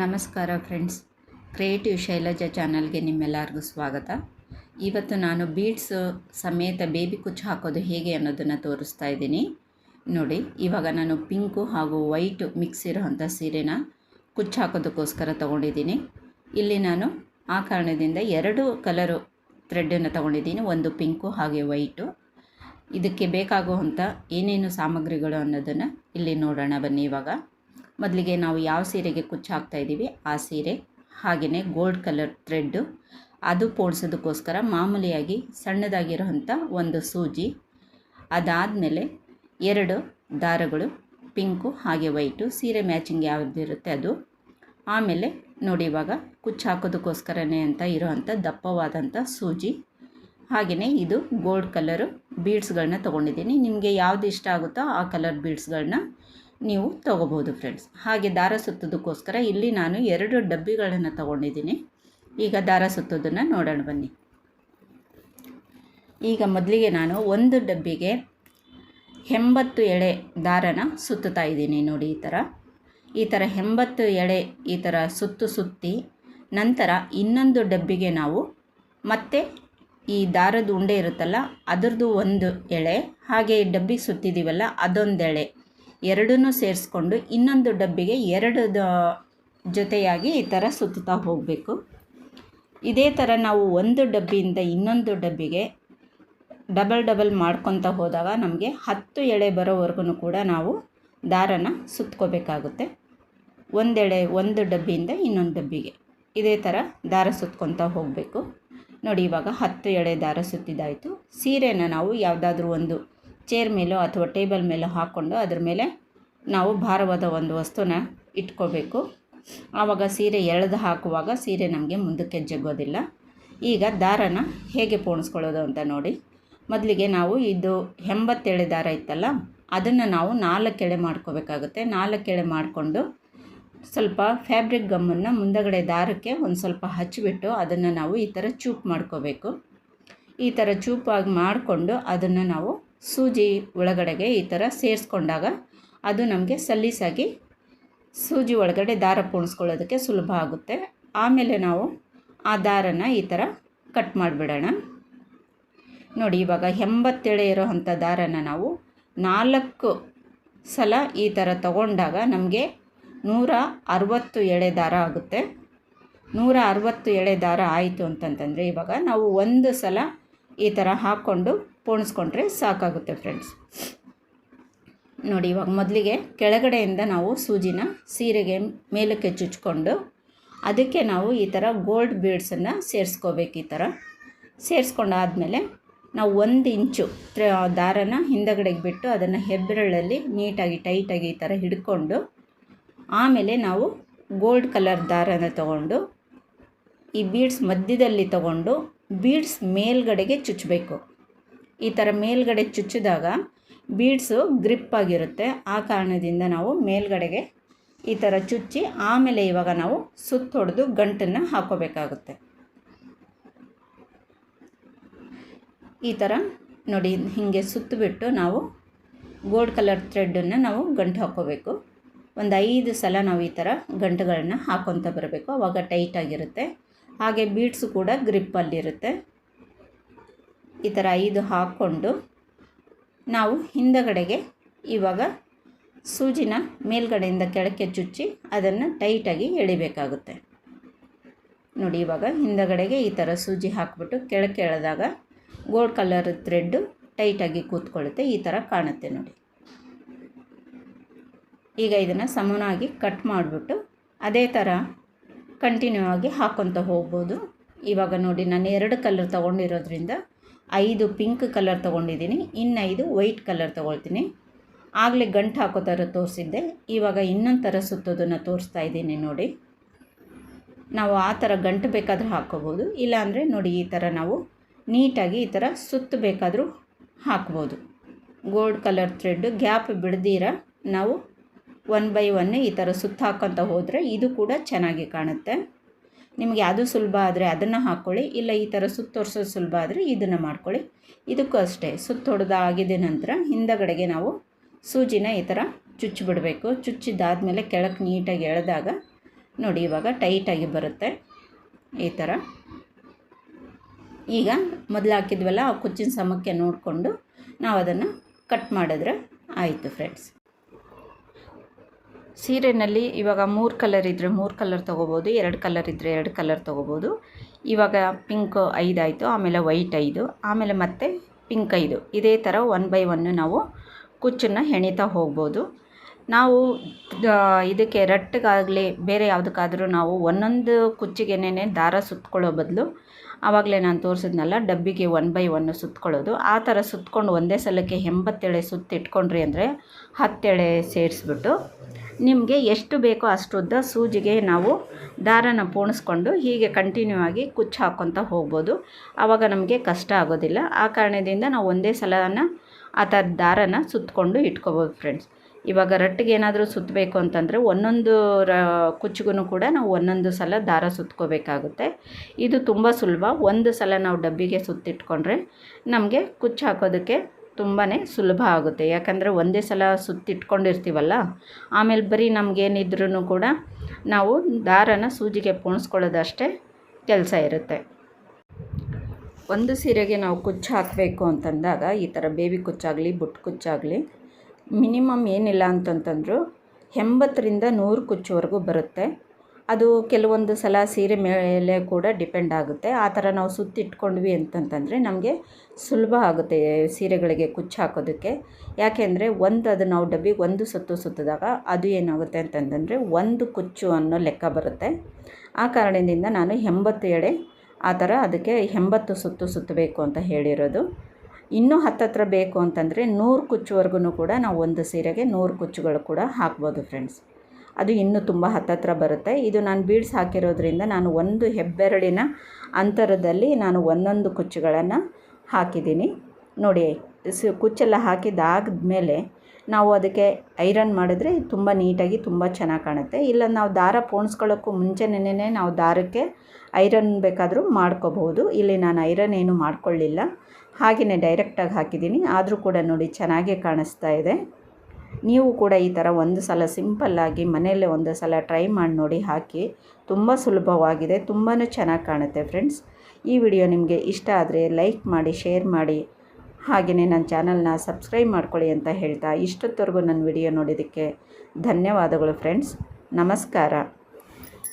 ನಮಸ್ಕಾರ friends. Creative Shailaja ಚಾನಲ್ಗೆ ನಿಮ್ಮೆಲ್ಲರಿಗೂ ಸ್ವಾಗತ. ಇವತ್ತು ನಾನು ಬೀಡ್ಸ್ ಸಮೇತ ಬೇಬಿ ಕುಚ್ಚು ಹಾಕೋದು ಹೇಗೆ ಅನ್ನೋದನ್ನು ತೋರಿಸ್ತಾ ಇದ್ದೀನಿ. ನೋಡಿ, ಇವಾಗ ನಾನು ಪಿಂಕು ಹಾಗೂ ವೈಟು ಮಿಕ್ಸ್ ಇರೋವಂಥ ಸೀರೆನ ಕುಚ್ಚು ಹಾಕೋದಕ್ಕೋಸ್ಕರ ತೊಗೊಂಡಿದ್ದೀನಿ. ಇಲ್ಲಿ ನಾನು ಆ ಕಾರಣದಿಂದ ಎರಡು ಕಲರು ಥ್ರೆಡ್ಡನ್ನು ತೊಗೊಂಡಿದ್ದೀನಿ, ಒಂದು ಪಿಂಕು ಹಾಗೆ ವೈಟು. ಇದಕ್ಕೆ ಬೇಕಾಗುವಂಥ ಏನೇನು ಸಾಮಗ್ರಿಗಳು ಅನ್ನೋದನ್ನು ಇಲ್ಲಿ ನೋಡೋಣ ಬನ್ನಿ ಇವಾಗ. ಮೊದಲಿಗೆ ನಾವು ಯಾವ ಸೀರೆಗೆ ಕುಚ್ಚು ಹಾಕ್ತಾ ಇದ್ದೀವಿ, ಆ ಸೀರೆ ಹಾಗೆಯೇ ಗೋಲ್ಡ್ ಕಲರ್ ಥ್ರೆಡ್ಡು. ಅದು ಪೋಣಿಸೋದಕ್ಕೋಸ್ಕರ ಮಾಮೂಲಿಯಾಗಿ ಸಣ್ಣದಾಗಿರೋಂಥ ಒಂದು ಸೂಜಿ, ಅದಾದಮೇಲೆ ಎರಡು ದಾರಗಳು ಪಿಂಕು ಹಾಗೆ ವೈಟು, ಸೀರೆ ಮ್ಯಾಚಿಂಗ್ ಯಾವುದಿರುತ್ತೆ ಅದು. ಆಮೇಲೆ ನೋಡಿ ಇವಾಗ ಕುಚ್ಚು ಹಾಕೋದಕ್ಕೋಸ್ಕರನೇ ಅಂತ ಇರೋವಂಥ ದಪ್ಪವಾದಂಥ ಸೂಜಿ. ಹಾಗೆಯೇ ಇದು ಗೋಲ್ಡ್ ಕಲರು ಬೀಡ್ಸ್ಗಳನ್ನ ತೊಗೊಂಡಿದ್ದೀನಿ. ನಿಮಗೆ ಯಾವುದು ಇಷ್ಟ ಆಗುತ್ತೋ ಆ ಕಲರ್ ಬೀಡ್ಸ್ಗಳನ್ನ ನೀವು ತಗೋಬೋದು ಫ್ರೆಂಡ್ಸ್ ಹಾಗೆ ದಾರ ಸುತ್ತೋದಕ್ಕೋಸ್ಕರ ಇಲ್ಲಿ ನಾನು ಎರಡು ಡಬ್ಬಿಗಳನ್ನು ತಗೊಂಡಿದ್ದೀನಿ. ಈಗ ದಾರ ಸುತ್ತೋದನ್ನು ನೋಡೋಣ ಬನ್ನಿ. ಈಗ ಮೊದಲಿಗೆ ನಾನು ಒಂದು ಡಬ್ಬಿಗೆ ಎಂಬತ್ತು ಎಳೆ ದಾರನ ಸುತ್ತುತ್ತಾ ಇದ್ದೀನಿ ನೋಡಿ ಈ ಥರ ಈ ಥರ ಎಂಬತ್ತು ಎಳೆ ಈ ಥರ ಸುತ್ತು ಸುತ್ತಿ ನಂತರ ಇನ್ನೊಂದು ಡಬ್ಬಿಗೆ ನಾವು ಮತ್ತೆ ಈ ದಾರದ ಉಂಡೆ ಇರುತ್ತಲ್ಲ ಅದರದ್ದು ಒಂದು ಎಳೆ ಹಾಗೆ ಡಬ್ಬಿಗೆ ಸುತ್ತಿದ್ದೀವಲ್ಲ ಅದೊಂದು ಎಳೆ ಎರಡನ್ನೂ ಸೇರಿಸ್ಕೊಂಡು ಇನ್ನೊಂದು ಡಬ್ಬಿಗೆ ಎರಡು ಜೊತೆಯಾಗಿ ಈ ಥರ ಸುತ್ತುತ್ತಾ ಹೋಗಬೇಕು. ಇದೇ ಥರ ನಾವು ಒಂದು ಡಬ್ಬಿಯಿಂದ ಇನ್ನೊಂದು ಡಬ್ಬಿಗೆ ಡಬಲ್ ಡಬಲ್ ಮಾಡ್ಕೊತ ಹೋದಾಗ ನಮಗೆ ಹತ್ತು ಎಳೆ ಬರೋವರೆಗೂ ಕೂಡ ನಾವು ದಾರನ ಸುತ್ಕೋಬೇಕಾಗುತ್ತೆ. ಒಂದೆಳೆ ಒಂದು ಡಬ್ಬಿಯಿಂದ ಇನ್ನೊಂದು ಡಬ್ಬಿಗೆ ಇದೇ ಥರ ದಾರ ಸುತ್ಕೊತಾ ಹೋಗಬೇಕು. ನೋಡಿ ಇವಾಗ ಹತ್ತು ಎಳೆ ದಾರ ಸುತ್ತಿದ್ದಾಯಿತು ಸೀರೆನ ನಾವು ಯಾವುದಾದ್ರೂ ಒಂದು ಚೇರ್ ಮೇಲೋ ಅಥವಾ ಟೇಬಲ್ ಮೇಲೋ ಹಾಕ್ಕೊಂಡು ಅದ್ರ ಮೇಲೆ ನಾವು ಭಾರವಾದ ಒಂದು ವಸ್ತುನ ಇಟ್ಕೋಬೇಕು. ಆವಾಗ ಸೀರೆ ಎಳೆದು ಹಾಕುವಾಗ ಸೀರೆ ನಮಗೆ ಮುಂದಕ್ಕೆ ಜಗ್ಗೋದಿಲ್ಲ. ಈಗ ದಾರನ ಹೇಗೆ ಪೋಣಿಸ್ಕೊಳ್ಳೋದು ಅಂತ ನೋಡಿ. ಮೊದಲಿಗೆ ನಾವು ಇದು ಎಂಬತ್ತೇಳೆ ದಾರ ಇತ್ತಲ್ಲ, ಅದನ್ನು ನಾವು ನಾಲ್ಕು ಎಳೆ ಮಾಡ್ಕೋಬೇಕಾಗುತ್ತೆ. ನಾಲ್ಕು ಎಳೆ ಮಾಡಿಕೊಂಡು ಸ್ವಲ್ಪ ಫ್ಯಾಬ್ರಿಕ್ ಗಮ್ಮನ್ನು ಮುಂದಗಡೆ ದಾರಕ್ಕೆ ಒಂದು ಸ್ವಲ್ಪ ಹಚ್ಚಿಬಿಟ್ಟು ಅದನ್ನು ನಾವು ಈ ಥರ ಚೂಪ್ ಮಾಡ್ಕೋಬೇಕು. ಈ ಥರ ಚೂಪಾಗಿ ಮಾಡಿಕೊಂಡು ಅದನ್ನು ನಾವು ಸೂಜಿ ಒಳಗಡೆಗೆ ಈ ಥರ ಸೇರಿಸ್ಕೊಂಡಾಗ ಅದು ನಮಗೆ ಸಲೀಸಾಗಿ ಸೂಜಿ ಒಳಗಡೆ ದಾರ ಪೋಣಿಸ್ಕೊಳ್ಳೋದಕ್ಕೆ ಸುಲಭ ಆಗುತ್ತೆ. ಆಮೇಲೆ ನಾವು ಆ ದಾರನ ಈ ಥರ ಕಟ್ ಮಾಡಿಬಿಡೋಣ. ನೋಡಿ, ಇವಾಗ ಎಂಬತ್ತೇಳೆ ಇರೋ ಅಂಥ ದಾರನ ನಾವು ನಾಲ್ಕು ಸಲ ಈ ಥರ ತಗೊಂಡಾಗ ನಮಗೆ ನೂರ ಅರವತ್ತು ಎಳೆ ದಾರ ಆಗುತ್ತೆ. ನೂರ ಅರವತ್ತು ಎಳೆ ದಾರ ಆಯಿತು ಅಂತಂತಂದರೆ ಇವಾಗ ನಾವು ಒಂದು ಸಲ ಈ ಥರ ಹಾಕ್ಕೊಂಡು ಪೋಣಿಸ್ಕೊಂಡ್ರೆ ಸಾಕಾಗುತ್ತೆ ಫ್ರೆಂಡ್ಸ್ ನೋಡಿ, ಇವಾಗ ಮೊದಲಿಗೆ ಕೆಳಗಡೆಯಿಂದ ನಾವು ಸೂಜಿನ ಸೀರೆಗೆ ಮೇಲಕ್ಕೆ ಚುಚ್ಕೊಂಡು ಅದಕ್ಕೆ ನಾವು ಈ ಥರ ಗೋಲ್ಡ್ ಬೀಡ್ಸನ್ನು ಸೇರಿಸ್ಕೋಬೇಕು ಈ ಥರ ಸೇರಿಸ್ಕೊಂಡಾದಮೇಲೆ ನಾವು ಒಂದು ಇಂಚು ದಾರನ ಹಿಂದಗಡೆಗೆ ಬಿಟ್ಟು ಅದನ್ನು ಹೆಬ್ಬೆರಳಲ್ಲಿ ನೀಟಾಗಿ, ಟೈಟಾಗಿ ಈ ಥರ ಹಿಡ್ಕೊಂಡು ಆಮೇಲೆ ನಾವು ಗೋಲ್ಡ್ ಕಲರ್ ದಾರನ ತಗೊಂಡು ಈ ಬೀಡ್ಸ್ ಮಧ್ಯದಲ್ಲಿ ತಗೊಂಡು ಬೀಡ್ಸ್ ಮೇಲ್ಗಡೆಗೆ ಚುಚ್ಚಬೇಕು ಈ ಥರ ಮೇಲ್ಗಡೆ ಚುಚ್ಚಿದಾಗ ಬೀಡ್ಸು ಗ್ರಿಪ್ ಆಗಿರುತ್ತೆ. ಆ ಕಾರಣದಿಂದ ನಾವು ಮೇಲ್ಗಡೆಗೆ ಈ ಥರ ಚುಚ್ಚಿ ಆಮೇಲೆ ಇವಾಗ ನಾವು ಸುತ್ತೊಡೆದು ಗಂಟನ್ನು ಹಾಕೋಬೇಕಾಗುತ್ತೆ. ಈ ಥರ ನೋಡಿ ಹೀಗೆ ಸುತ್ತಬಿಟ್ಟು ನಾವು ಗೋಲ್ಡ್ ಕಲರ್ ಥ್ರೆಡ್ಡನ್ನು ನಾವು ಗಂಟು ಹಾಕ್ಕೋಬೇಕು ಒಂದು ಐದು ಸಲ ನಾವು ಈ ಥರ ಗಂಟುಗಳನ್ನ ಹಾಕ್ಕೊತ ಬರಬೇಕು. ಆವಾಗ ಟೈಟಾಗಿರುತ್ತೆ ಹಾಗೆ ಬೀಡ್ಸು ಕೂಡ ಗ್ರಿಪ್ಪಲ್ಲಿರುತ್ತೆ. ಈ ಥರ ಐದು ಹಾಕ್ಕೊಂಡು ನಾವು ಹಿಂದಗಡೆಗೆ ಇವಾಗ ಸೂಜಿನ ಮೇಲ್ಗಡೆಯಿಂದ ಕೆಳಕ್ಕೆ ಚುಚ್ಚಿ ಅದನ್ನು ಟೈಟಾಗಿ ಎಳಿಬೇಕಾಗುತ್ತೆ. ನೋಡಿ, ಇವಾಗ ಹಿಂದಗಡೆಗೆ ಈ ಥರ ಸೂಜಿ ಹಾಕಿಬಿಟ್ಟು ಕೆಳಕ್ಕೆ ಎಳೆದಾಗ ಗೋಲ್ಡ್ ಕಲರ್ ಥ್ರೆಡ್ಡು ಟೈಟಾಗಿ ಕೂತ್ಕೊಳ್ಳುತ್ತೆ. ಈ ಥರ ಕಾಣುತ್ತೆ ನೋಡಿ. ಈಗ ಇದನ್ನು ಸಮನಾಗಿ ಕಟ್ ಮಾಡಿಬಿಟ್ಟು ಅದೇ ಥರ ಕಂಟಿನ್ಯೂ ಆಗಿ ಹಾಕ್ಕೊತ ಹೋಗ್ಬೋದು. ಇವಾಗ ನೋಡಿ, ನಾನು ಎರಡು ಕಲರ್ ತೊಗೊಂಡಿರೋದ್ರಿಂದ ಐದು ಪಿಂಕ್ ಕಲರ್ ತೊಗೊಂಡಿದ್ದೀನಿ, ಇನ್ನೈದು ವೈಟ್ ಕಲರ್ ತೊಗೊಳ್ತೀನಿ. ಆಗಲೇ ಗಂಟು ಹಾಕೋ ಥರ ತೋರಿಸಿದ್ದೆ, ಇವಾಗ ಇನ್ನೊಂದು ಥರ ಸುತ್ತೋದನ್ನು ತೋರಿಸ್ತಾ ಇದ್ದೀನಿ ನೋಡಿ. ನಾವು ಆ ಥರ ಗಂಟು ಬೇಕಾದರೂ ಹಾಕ್ಕೋಬೋದು ಇಲ್ಲಾಂದರೆ ನೋಡಿ ಈ ಥರ ನಾವು ನೀಟಾಗಿ ಈ ಥರ ಸುತ್ತು ಬೇಕಾದರೂ ಹಾಕ್ಬೋದು. ಗೋಲ್ಡ್ ಕಲರ್ ಥ್ರೆಡ್ಡು ಗ್ಯಾಪ್ ಬಿಡ್ದಿರ, ನಾವು ಒನ್ ಬೈ ಒನ್ ಈ ಥರ ಸುತ್ತ ಹೋದರೆ ಇದು ಕೂಡ ಚೆನ್ನಾಗಿ ಕಾಣುತ್ತೆ. ನಿಮಗೆ ಅದು ಸುಲಭ ಆದರೆ ಅದನ್ನು ಹಾಕ್ಕೊಳ್ಳಿ ಇಲ್ಲ ಈ ಥರ ಸುತ್ತೋರ್ಸೋದು ಸುಲಭ ಆದರೆ ಇದನ್ನು ಮಾಡ್ಕೊಳ್ಳಿ. ಇದಕ್ಕೂ ಅಷ್ಟೇ ಸುತ್ತೊಡೆದ ಆಗಿದ ನಂತರ ಹಿಂದಗಡೆಗೆ ನಾವು ಸೂಜಿನ ಈ ಥರ ಚುಚ್ಚಿಬಿಡಬೇಕು. ಚುಚ್ಚಿದ್ದಾದಮೇಲೆ ಕೆಳಕ್ಕೆ ನೀಟಾಗಿ ಎಳೆದಾಗ, ನೋಡಿ ಇವಾಗ ಟೈಟಾಗಿ ಬರುತ್ತೆ ಈ ಥರ ಈಗ ಮೊದಲು ಹಾಕಿದ್ವಲ್ಲ, ಆ ಕುಚ್ಚಿನ ಸಮಕ್ಕೆ ನೋಡಿಕೊಂಡು ನಾವು ಅದನ್ನು ಕಟ್ ಮಾಡಿದ್ರೆ ಆಯಿತು ಫ್ರೆಂಡ್ಸ್ ಸೀರೆಯಲ್ಲಿ ಇವಾಗ ಮೂರು ಕಲರ್ ಇದ್ದರೆ ಮೂರು ಕಲರ್ ತೊಗೋಬೋದು, ಎರಡು ಕಲರ್ ಇದ್ದರೆ ಎರಡು ಕಲರ್ ತೊಗೋಬೋದು. ಇವಾಗ ಪಿಂಕ್ ಐದು ಆಯಿತು, ಆಮೇಲೆ ವೈಟ್ ಐದು, ಆಮೇಲೆ ಮತ್ತೆ ಪಿಂಕ್ ಐದು. ಇದೇ ಥರ ಒನ್ ಬೈ ಒನ್ನು ನಾವು ಕುಚ್ಚನ್ನು ಹೆಣಿತಾ ಹೋಗ್ಬೋದು. ನಾವು ಇದಕ್ಕೆ ರಟ್ಟಿಗಾಗಲಿ ಬೇರೆ ಯಾವುದಕ್ಕಾದರೂ ನಾವು ಒಂದೊಂದು ಕುಚ್ಚಿಗೆನೇ ದಾರ ಸುತ್ಕೊಳ್ಳೋ ಬದಲು ಆವಾಗಲೇ ನಾನು ತೋರಿಸಿದ್ನಲ್ಲ, ಡಬ್ಬಿಗೆ ಒನ್ ಬೈ ಒನ್ ಸುತ್ಕೊಳ್ಳೋದು. ಆ ಥರ ಸುತ್ಕೊಂಡು ಒಂದೇ ಸಲಕ್ಕೆ ಎಂಬತ್ತೆಳೆ ಸುತ್ತಿಟ್ಕೊಂಡ್ರಿ ಅಂದರೆ ಹತ್ತೆಳೆ ಸೇರಿಸ್ಬಿಟ್ಟು ನಿಮಗೆ ಎಷ್ಟು ಬೇಕೋ ಅಷ್ಟು ಉದ್ದ ಸೂಜಿಗೆ ನಾವು ದಾರನ ಪೋಣಿಸ್ಕೊಂಡು ಹೀಗೆ ಕಂಟಿನ್ಯೂ ಆಗಿ ಕುಚ್ಚು ಹಾಕ್ಕೊತ ಹೋಗ್ಬೋದು. ಆವಾಗ ನಮಗೆ ಕಷ್ಟ ಆಗೋದಿಲ್ಲ. ಆ ಕಾರಣದಿಂದ ನಾವು ಒಂದೇ ಸಲನ ಆ ಥರ ದಾರನ ಸುತ್ತಕೊಂಡು ಇಟ್ಕೋಬೋದು ಫ್ರೆಂಡ್ಸ್ ಇವಾಗ ರಟ್ಟಿಗೆ ಏನಾದರೂ ಸುತ್ತಬೇಕು ಅಂತಂದರೆ ಒಂದೊಂದು ರ ಕುಚ್ಚಿಗೂ ಕೂಡ ನಾವು ಒಂದೊಂದು ಸಲ ದಾರ ಸುತ್ಕೋಬೇಕಾಗುತ್ತೆ. ಇದು ತುಂಬ ಸುಲಭ. ಒಂದು ಸಲ ನಾವು ಡಬ್ಬಿಗೆ ಸುತ್ತಿಟ್ಕೊಂಡ್ರೆ ನಮಗೆ ಕುಚ್ಚು ಹಾಕೋದಕ್ಕೆ ತುಂಬಾ ಸುಲಭ ಆಗುತ್ತೆ. ಯಾಕಂದರೆ ಒಂದೇ ಸಲ ಸುತ್ತಿಟ್ಕೊಂಡಿರ್ತೀವಲ್ಲ, ಆಮೇಲೆ ಬರೀ ನಮಗೇನಿದ್ರೂ ಕೂಡ ನಾವು ದಾರನ ಸೂಜಿಗೆ ಪೋಣಿಸ್ಕೊಳ್ಳೋದಷ್ಟೇ ಕೆಲಸ ಇರುತ್ತೆ. ಒಂದು ಸೀರೆಗೆ ನಾವು ಕುಚ್ಚು ಹಾಕಬೇಕು ಅಂತಂದಾಗ ಈ ಥರ ಬೇಬಿ ಕುಚ್ಚಾಗಲಿ ಬುಟ್ಟು ಕುಚ್ಚಾಗಲಿ ಮಿನಿಮಮ್ ಏನಿಲ್ಲ ಅಂತಂತಂದರೂ ಎಂಬತ್ತರಿಂದ ನೂರು ಕುಚ್ಚುವರೆಗೂ ಬರುತ್ತೆ. ಅದು ಕೆಲವೊಂದು ಸಲ ಸೀರೆ ಮೇಲೆ ಕೂಡ ಡಿಪೆಂಡ್ ಆಗುತ್ತೆ. ಆ ಥರ ನಾವು ಸುತ್ತಿಟ್ಕೊಂಡ್ವಿ ಅಂತಂತಂದರೆ ನಮಗೆ ಸುಲಭ ಆಗುತ್ತೆ ಸೀರೆಗಳಿಗೆ ಕುಚ್ಚು ಹಾಕೋದಕ್ಕೆ. ಯಾಕೆಂದರೆ ಒಂದು ಅದು ನಾವು ಡಬ್ಬಿಗೆ ಒಂದು ಸುತ್ತು ಸುತ್ತಿದಾಗ ಅದು ಏನಾಗುತ್ತೆ ಅಂತಂತಂದರೆ ಒಂದು ಕುಚ್ಚು ಅನ್ನೋ ಲೆಕ್ಕ ಬರುತ್ತೆ. ಆ ಕಾರಣದಿಂದ ನಾನು ಎಂಬತ್ತು ಎಳೆ ಆ ಥರ ಅದಕ್ಕೆ ಎಂಬತ್ತು ಸುತ್ತು ಸುತ್ತಬೇಕು ಅಂತ ಹೇಳಿರೋದು. ಇನ್ನೂ ಹತ್ತತ್ರ ಬೇಕು ಅಂತಂದರೆ ನೂರು ಕುಚ್ಚುವರೆಗೂ ಕೂಡ ನಾವು ಒಂದು ಸೀರೆಗೆ ನೂರು ಕುಚ್ಚುಗಳು ಕೂಡ ಹಾಕ್ಬೋದು ಫ್ರೆಂಡ್ಸ್ ಅದು ಇನ್ನೂ ತುಂಬ ಹತ್ತತ್ರ ಬರುತ್ತೆ. ಇದು ನಾನು ಬೀಡ್ಸ್ ಹಾಕಿರೋದ್ರಿಂದ ನಾನು ಒಂದು ಹೆಬ್ಬೆರಳಿನ ಅಂತರದಲ್ಲಿ ನಾನು ಒಂದೊಂದು ಕುಚ್ಚುಗಳನ್ನು ಹಾಕಿದ್ದೀನಿ. ನೋಡಿ, ಸ್ ಕುಚ್ಚೆಲ್ಲ ಹಾಕಿದ್ದಾದ್ಮೇಲೆ ನಾವು ಅದಕ್ಕೆ ಐರನ್ ಮಾಡಿದ್ರೆ ತುಂಬ ನೀಟಾಗಿ ತುಂಬ ಚೆನ್ನಾಗಿ ಕಾಣುತ್ತೆ. ಇಲ್ಲ ನಾವು ದಾರ ಪೋಣಿಸ್ಕೊಳ್ಳೋಕ್ಕೂ ಮುಂಚೆನೇ ನಾವು ದಾರಕ್ಕೆ ಐರನ್ ಬೇಕಾದರೂ ಮಾಡ್ಕೋಬಹುದು. ಇಲ್ಲಿ ನಾನು ಐರನ್ ಏನು ಮಾಡ್ಕೊಳ್ಳಿಲ್ಲ. ಹಾಗೆಯೇ ಡೈರೆಕ್ಟಾಗಿ ಹಾಕಿದ್ದೀನಿ. ಆದರೂ ಕೂಡ ನೋಡಿ ಚೆನ್ನಾಗೇ ಕಾಣಿಸ್ತಾ ಇದೆ. ನೀವು ಕೂಡ ಈ ಥರ ಒಂದು ಸಲ ಸಿಂಪಲ್ಲಾಗಿ ಮನೆಯಲ್ಲೇ ಒಂದು ಸಲ ಟ್ರೈ ಮಾಡಿ ನೋಡಿ ಹಾಕಿ. ತುಂಬ ಸುಲಭವಾಗಿದೆ. ತುಂಬಾ ಚೆನ್ನಾಗಿ ಕಾಣುತ್ತೆ ಫ್ರೆಂಡ್ಸ್ ಈ ವಿಡಿಯೋ ನಿಮಗೆ ಇಷ್ಟ ಆದರೆ ಲೈಕ್ ಮಾಡಿ ಶೇರ್ ಮಾಡಿ. ಹಾಗೆಯೇ ನನ್ನ ಚಾನಲ್ನ ಸಬ್ಸ್ಕ್ರೈಬ್ ಮಾಡ್ಕೊಳ್ಳಿ ಅಂತ ಹೇಳ್ತಾ ಇಷ್ಟೊತ್ತವರೆಗೂ ನನ್ನ ವಿಡಿಯೋ ನೋಡಿದ್ದಕ್ಕೆ ಧನ್ಯವಾದಗಳು ಫ್ರೆಂಡ್ಸ್ ನಮಸ್ಕಾರ.